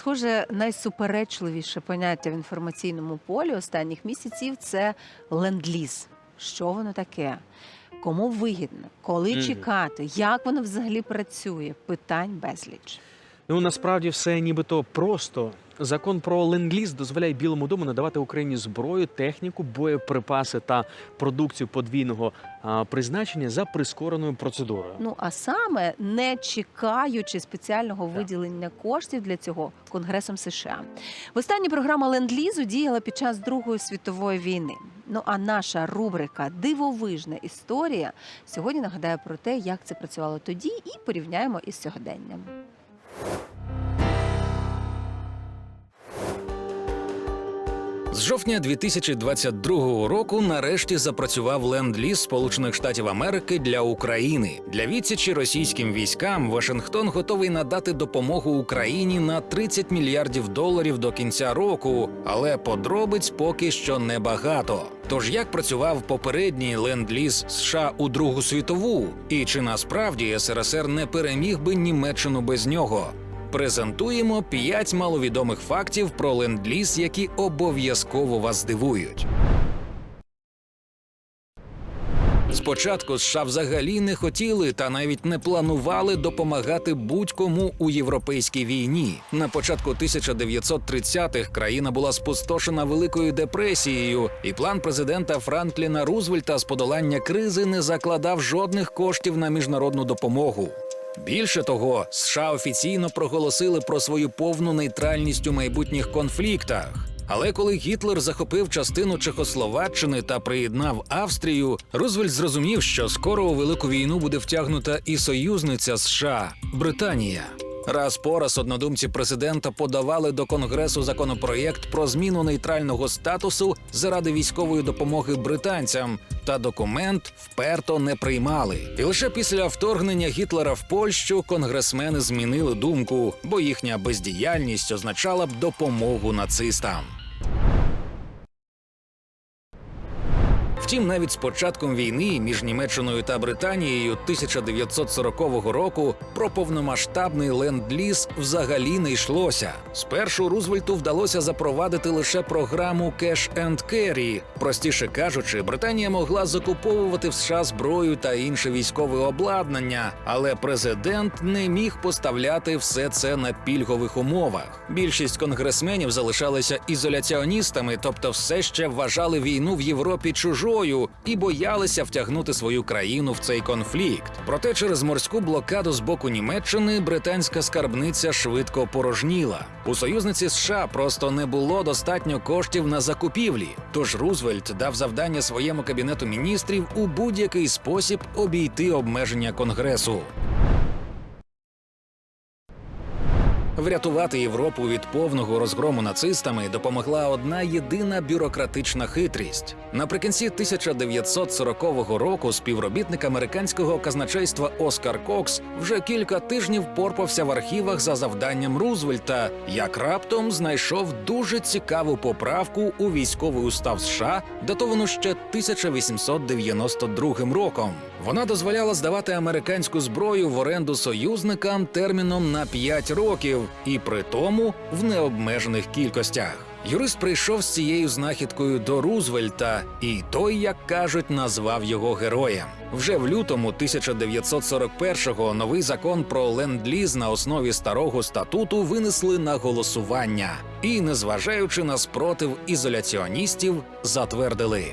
Схоже, найсуперечливіше поняття в інформаційному полі останніх місяців це ленд-ліз. Що воно таке? Кому вигідно, коли чекати, як воно взагалі працює? Питань безліч. Ну насправді все нібито просто. Закон про ленд-ліз дозволяє Білому дому надавати Україні зброю, техніку, боєприпаси та продукцію подвійного а, призначення за прискореною процедурою. Ну а саме не чекаючи спеціального виділення коштів для цього Конгресом США. Востаннє програма ленд-лізу діяла під час Другої світової війни. Ну а наша рубрика Дивовижна історія сьогодні нагадає про те, як це працювало тоді, і порівняємо із сьогоденням. З жовтня 2022 року нарешті запрацював ленд-ліз Сполучених Штатів Америки для України. Для відсічі російським військам Вашингтон готовий надати допомогу Україні на 30 мільярдів доларів до кінця року, але подробиць поки що небагато. Тож як працював попередній ленд-ліз США у Другу світову, і чи насправді СРСР не переміг би Німеччину без нього? Презентуємо п'ять маловідомих фактів про ленд-ліз, які обов'язково вас здивують. Спочатку США взагалі не хотіли та навіть не планували допомагати будь-кому у європейській війні. На початку 1930-х країна була спустошена великою депресією, і план президента Франкліна Рузвельта з подолання кризи не закладав жодних коштів на міжнародну допомогу. Більше того, США офіційно проголосили про свою повну нейтральність у майбутніх конфліктах. Але коли Гітлер захопив частину Чехословаччини та приєднав Австрію, Рузвельт зрозумів, що скоро у велику війну буде втягнута і союзниця США Британія. Раз по раз однодумці президента подавали до конгресу законопроєкт про зміну нейтрального статусу заради військової допомоги британцям, та документ вперто не приймали. І лише після вторгнення Гітлера в Польщу конгресмени змінили думку, бо їхня бездіяльність означала б допомогу нацистам. Втім, навіть з початком війни між Німеччиною та Британією 1940 року про повномасштабний ленд-ліз взагалі не йшлося. Спершу Рузвельту вдалося запровадити лише програму Cash and Carry. Простіше кажучи, Британія могла закуповувати в США зброю та інше військове обладнання, але президент не міг поставляти все це на пільгових умовах. Більшість конгресменів залишалися ізоляціоністами, тобто все ще вважали війну в Європі чужою і боялися втягнути свою країну в цей конфлікт. Проте через морську блокаду з боку Німеччини британська скарбниця швидко порожніла. У союзниці США просто не було достатньо коштів на закупівлі. Тож Рузвельт дав завдання своєму кабінету міністрів у будь-який спосіб обійти обмеження конгресу. Врятувати Європу від повного розгрому нацистами допомогла одна єдина бюрократична хитрість. Наприкінці 1940 року співробітник американського казначейства Оскар Кокс вже кілька тижнів порпався в архівах за завданням Рузвельта, як раптом знайшов дуже цікаву поправку у військовий устав США, датовану ще 1892 роком. Вона дозволяла здавати американську зброю в оренду союзникам терміном на 5 років, і при тому в необмежених кількостях. Юрист прийшов з цією знахідкою до Рузвельта, і той, як кажуть, назвав його героєм. Вже в лютому 1941-го новий закон про ленд-ліз на основі старого статуту винесли на голосування, і, незважаючи на спротив ізоляціоністів, затвердили.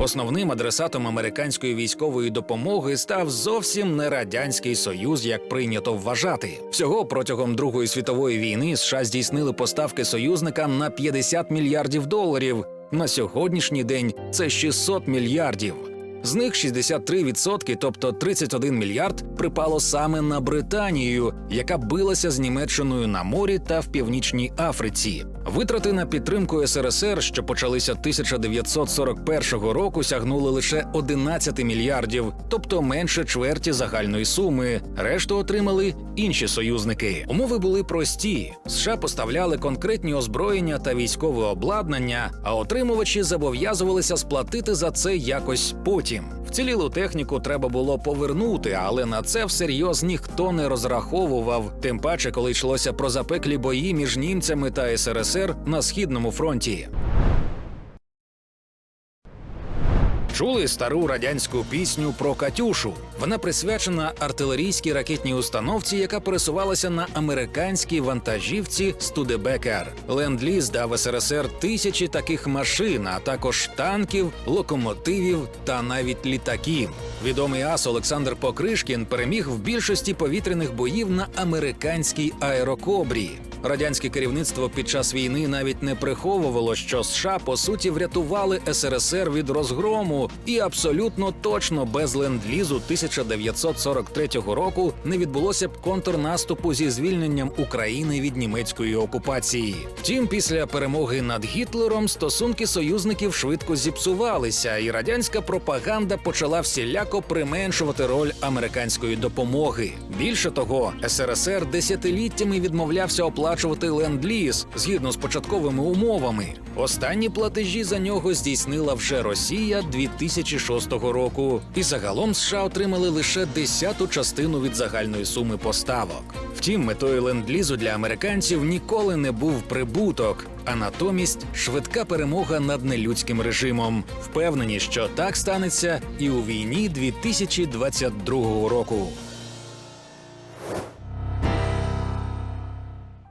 Основним адресатом американської військової допомоги став зовсім не радянський союз, як прийнято вважати. Всього протягом Другої світової війни США здійснили поставки союзникам на 50 мільярдів доларів. На сьогоднішній день це 600 мільярдів. З них 63%, тобто 31 мільярд, припало саме на Британію, яка билася з Німеччиною на морі та в північній Африці. Витрати на підтримку СРСР, що почалися 1941 року, сягнули лише 11 мільярдів, тобто менше чверті загальної суми. Решту отримали інші союзники. Умови були прості: США поставляли конкретні озброєння та військове обладнання, а отримувачі зобов'язувалися сплатити за це якось потім. Вцілілу техніку треба було повернути, але на це всерйоз ніхто не розраховував. Тим паче, коли йшлося про запеклі бої між німцями та СРСР на східному фронті. Чули стару радянську пісню про Катюшу. Вона присвячена артилерійській ракетній установці, яка пересувалася на американській вантажівці Студебекер. Ленд-ліз дав СРСР тисячі таких машин, а також танків, локомотивів та навіть літаків. Відомий ас Олександр Покришкін переміг в більшості повітряних боїв на американській аерокобрі. Радянське керівництво під час війни навіть не приховувало, що США по суті врятували СРСР від розгрому, і абсолютно точно без ленд-лізу 1943 року не відбулося б контрнаступу зі звільненням України від німецької окупації. Втім, після перемоги над Гітлером стосунки союзників швидко зіпсувалися, і радянська пропаганда почала всіляко применшувати роль американської допомоги. Більше того, СРСР десятиліттями відмовлявся оплачувати ленд-ліз згідно з початковими умовами. Останні платежі за нього здійснила вже Росія 2006 року, і загалом США отримали лише десяту частину від загальної суми поставок. Втім, метою ленд-лізу для американців ніколи не був прибуток, а натомість швидка перемога над нелюдським режимом. Впевнені, що так станеться і у війні 2022 року.